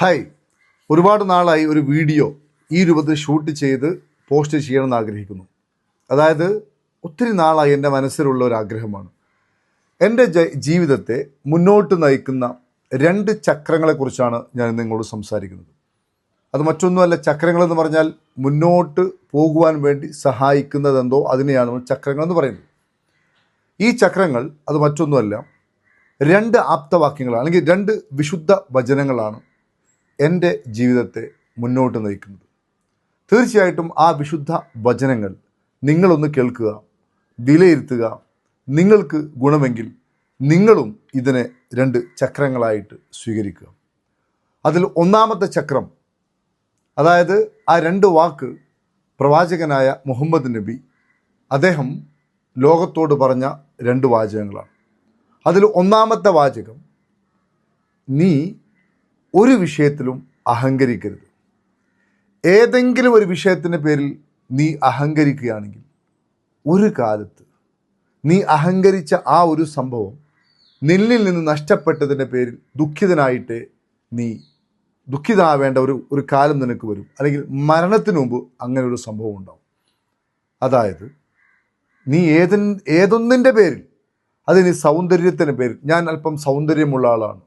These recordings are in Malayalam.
ഹായ്. ഒരുപാട് നാളായി ഒരു വീഡിയോ ഈ രൂപത്തിൽ ഷൂട്ട് ചെയ്ത് പോസ്റ്റ് ചെയ്യണമെന്ന് ആഗ്രഹിക്കുന്നു അതായത് ഒത്തിരി നാളായി എന്റെ മനസ്സിലുള്ള ഒരു ആഗ്രഹമാണ്. എന്റെ ജീവിതത്തെ മുന്നോട്ട് നയിക്കുന്ന രണ്ട് ചക്രങ്ങളെക്കുറിച്ചാണ് ഞാൻ നിങ്ങളോട് സംസാരിക്കുന്നത്. അത് മറ്റൊന്നുമല്ല ചക്രങ്ങളെന്ന് പറഞ്ഞാൽ മുന്നോട്ട് പോകുവാൻ വേണ്ടി സഹായിക്കുന്നതെന്തോ അതിനെയാണ് നമ്മൾ ചക്രങ്ങളെന്ന് പറയുന്നത്. ഈ ചക്രങ്ങൾ അത് മറ്റൊന്നുമല്ല രണ്ട് ആപ്തവാക്യങ്ങളാണ് അല്ലെങ്കിൽ രണ്ട് വിശുദ്ധ വചനങ്ങളാണ് എന്റെ ജീവിതത്തെ മുന്നോട്ട് നയിക്കുന്നത്. തീർച്ചയായിട്ടും ആ വിശുദ്ധ വചനങ്ങൾ നിങ്ങളൊന്ന് കേൾക്കുക വിലയിരുത്തുക. നിങ്ങൾക്ക് ഗുണമെങ്കിൽ നിങ്ങളും ഇതിനെ രണ്ട് ചക്രങ്ങളായിട്ട് സ്വീകരിക്കുക. അതിൽ ഒന്നാമത്തെ ചക്രം അതായത് ആ രണ്ട് വാക്ക് പ്രവാചകനായ മുഹമ്മദ് നബി അദ്ദേഹം ലോകത്തോട് പറഞ്ഞ രണ്ട് വാചകങ്ങളാണ്. അതിൽ ഒന്നാമത്തെ വാചകം നീ ഒരു വിഷയത്തിലും അഹങ്കരിക്കരുത്. ഏതെങ്കിലും ഒരു വിഷയത്തിന്റെ പേരിൽ നീ അഹങ്കരിക്കുകയാണെങ്കിൽ ഒരു കാലത്ത് നീ അഹങ്കരിച്ച ആ ഒരു സംഭവം നിന്നിൽ നിന്ന് നഷ്ടപ്പെട്ടതിന്റെ പേരിൽ ദുഃഖിതനായിട്ട് നീ ദുഃഖിതനാവേണ്ട ഒരു ഒരു കാലം നിനക്ക് വരും. അല്ലെങ്കിൽ മരണത്തിന് മുമ്പ് അങ്ങനെ ഒരു സംഭവം ഉണ്ടാവും. അതായത് നീ ഏതി ഏതൊന്നിന്റെ പേരിൽ? അതിന് സൗന്ദര്യത്തിന്റെ പേരിൽ. ഞാൻ അല്പം സൗന്ദര്യമുള്ള ആളാണ്.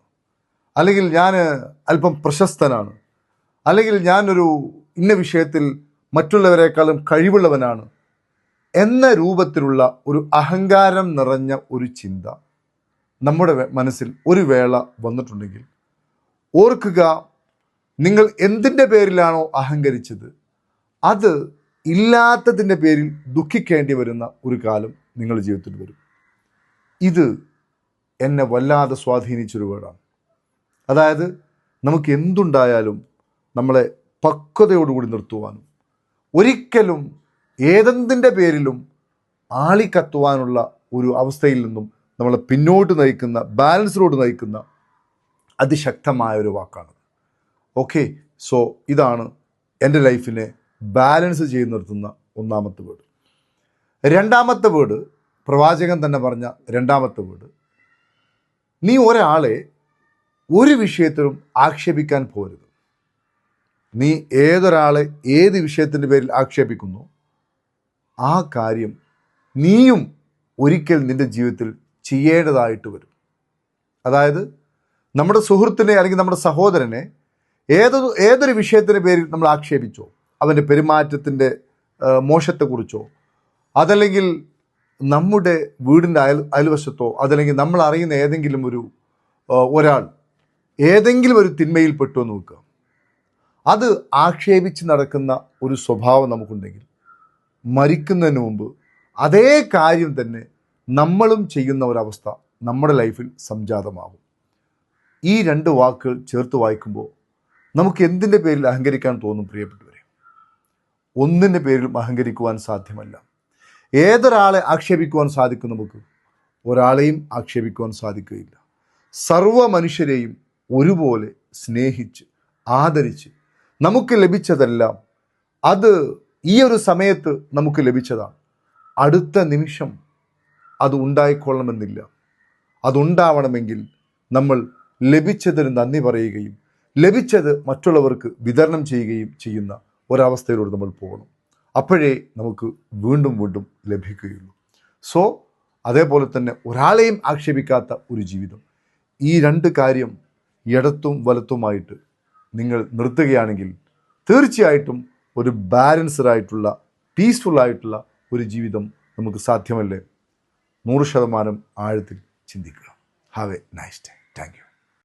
അല്ലെങ്കിൽ ഞാൻ അല്പം പ്രശസ്തനാണ്. അല്ലെങ്കിൽ ഞാനൊരു ഇന്ന വിഷയത്തിൽ മറ്റുള്ളവരെക്കാളും കഴിവുള്ളവനാണ് എന്ന രൂപത്തിലുള്ള ഒരു അഹങ്കാരം നിറഞ്ഞ ഒരു ചിന്ത നമ്മുടെ മനസ്സിൽ ഒരു വേള വന്നിട്ടുണ്ടെങ്കിൽ ഓർക്കുക നിങ്ങൾ എന്തിന്റെ പേരിലാണോ അഹങ്കരിച്ചത്? അത് ഇല്ലാത്തതിന്റെ പേരിൽ ദുഃഖിക്കേണ്ടി വരുന്ന ഒരു കാലം നിങ്ങളുടെ ജീവിതത്തിൽ വരും. ഇത് എന്നെ വല്ലാതെ സ്വാധീനിച്ചൊരു വേർഡാണ് അതായത് നമുക്ക് എന്തുണ്ടായാലും നമ്മളെ പക്വതയോടുകൂടി നിർത്തുവാനും ഒരിക്കലും ഏതെന്തിന്റെ പേരിലും ആളിക്കത്തുവാനുള്ള ഒരു അവസ്ഥയിൽ നിന്നും നമ്മളെ പിന്നോട്ട് നയിക്കുന്ന ബാലൻസിലോട്ട് നയിക്കുന്ന അതിശക്തമായ ഒരു വാക്കാണ് ഓക്കെ സോ ഇതാണ് എന്റെ ലൈഫിനെ ബാലൻസ് ചെയ്ത് നിർത്തുന്ന ഒന്നാമത്തെ വേർഡ്. രണ്ടാമത്തെ വേർഡ് പ്രവാചകൻ തന്നെ പറഞ്ഞ രണ്ടാമത്തെ വേർഡ്. നീ ഒരാളെ ഒരു വിഷയത്തിലും ആക്ഷേപിക്കാൻ പോരുത്. നീ ഏതൊരാളെ ഏത് വിഷയത്തിന്റെ പേരിൽ ആക്ഷേപിക്കുന്നു? ആ കാര്യം നീയും ഒരിക്കൽ നിന്റെ ജീവിതത്തിൽ ചെയ്യേണ്ടതായിട്ട് വരും. അതായത് നമ്മുടെ സുഹൃത്തിനെ അല്ലെങ്കിൽ നമ്മുടെ സഹോദരനെ ഏതൊരു ഏതൊരു വിഷയത്തിന്റെ പേരിൽ നമ്മൾ ആക്ഷേപിച്ചോ അവന്റെ പെരുമാറ്റത്തിന്റെ മോശത്തെക്കുറിച്ചോ അതല്ലെങ്കിൽ നമ്മുടെ വീടിന്റെ അയൽ അയൽവശത്തോ അതല്ലെങ്കിൽ നമ്മൾ അറിയുന്ന ഏതെങ്കിലും ഒരു ഒരാൾ ഏതെങ്കിലും ഒരു തിന്മയിൽ പെട്ടു എന്ന് നോക്കുക. അത് ആക്ഷേപിച്ച് നടക്കുന്ന ഒരു സ്വഭാവം നമുക്കുണ്ടെങ്കിൽ മരിക്കുന്നതിന് മുമ്പ് അതേ കാര്യം തന്നെ നമ്മളും ചെയ്യുന്ന ഒരവസ്ഥ നമ്മുടെ ലൈഫിൽ സംജാതമാകും. ഈ രണ്ട് വാക്കുകൾ ചേർത്ത് വായിക്കുമ്പോൾ നമുക്ക് എന്തിന്റെ പേരിൽ അഹങ്കരിക്കാൻ തോന്നും പ്രിയപ്പെട്ടവരെ? ഒന്നിന്റെ പേരിലും അഹങ്കരിക്കുവാൻ സാധ്യമല്ല. ഏതൊരാളെ ആക്ഷേപിക്കുവാൻ സാധിക്കും നമുക്ക്? ഒരാളെയും ആക്ഷേപിക്കുവാൻ സാധിക്കുകയില്ല. സർവ മനുഷ്യരെയും ഒരുപോലെ സ്നേഹിച്ച് ആദരിച്ച് നമുക്ക് ലഭിച്ചതെല്ലാം അത് ഈ ഒരു സമയത്ത് നമുക്ക് ലഭിച്ചതാണ്. അടുത്ത നിമിഷം അത് ഉണ്ടായിക്കൊള്ളണമെന്നില്ല. അതുണ്ടാവണമെങ്കിൽ നമ്മൾ ലഭിച്ചതിന് നന്ദി പറയുകയും ലഭിച്ചത് മറ്റുള്ളവർക്ക് വിതരണം ചെയ്യുകയും ചെയ്യുന്ന ഒരവസ്ഥയിലൂടെ നമ്മൾ പോകണം. അപ്പോഴേ നമുക്ക് വീണ്ടും വീണ്ടും ലഭിക്കുകയുള്ളൂ. സോ അതേപോലെ തന്നെ ഒരാളെയും ആക്ഷേപിക്കാത്ത ഒരു ജീവിതം. ഈ രണ്ട് കാര്യം ഇടത്തും വലത്തുമായിട്ട് നിങ്ങൾ നിർത്തുകയാണെങ്കിൽ തീർച്ചയായിട്ടും ഒരു ബാലൻസ്ഡായിട്ടുള്ള പീസ്ഫുള്ളായിട്ടുള്ള ഒരു ജീവിതം നമുക്ക് സാധ്യമല്ലേ? നൂറ് ശതമാനം ആഴത്തിൽ ചിന്തിക്കുക. Have a nice day thank you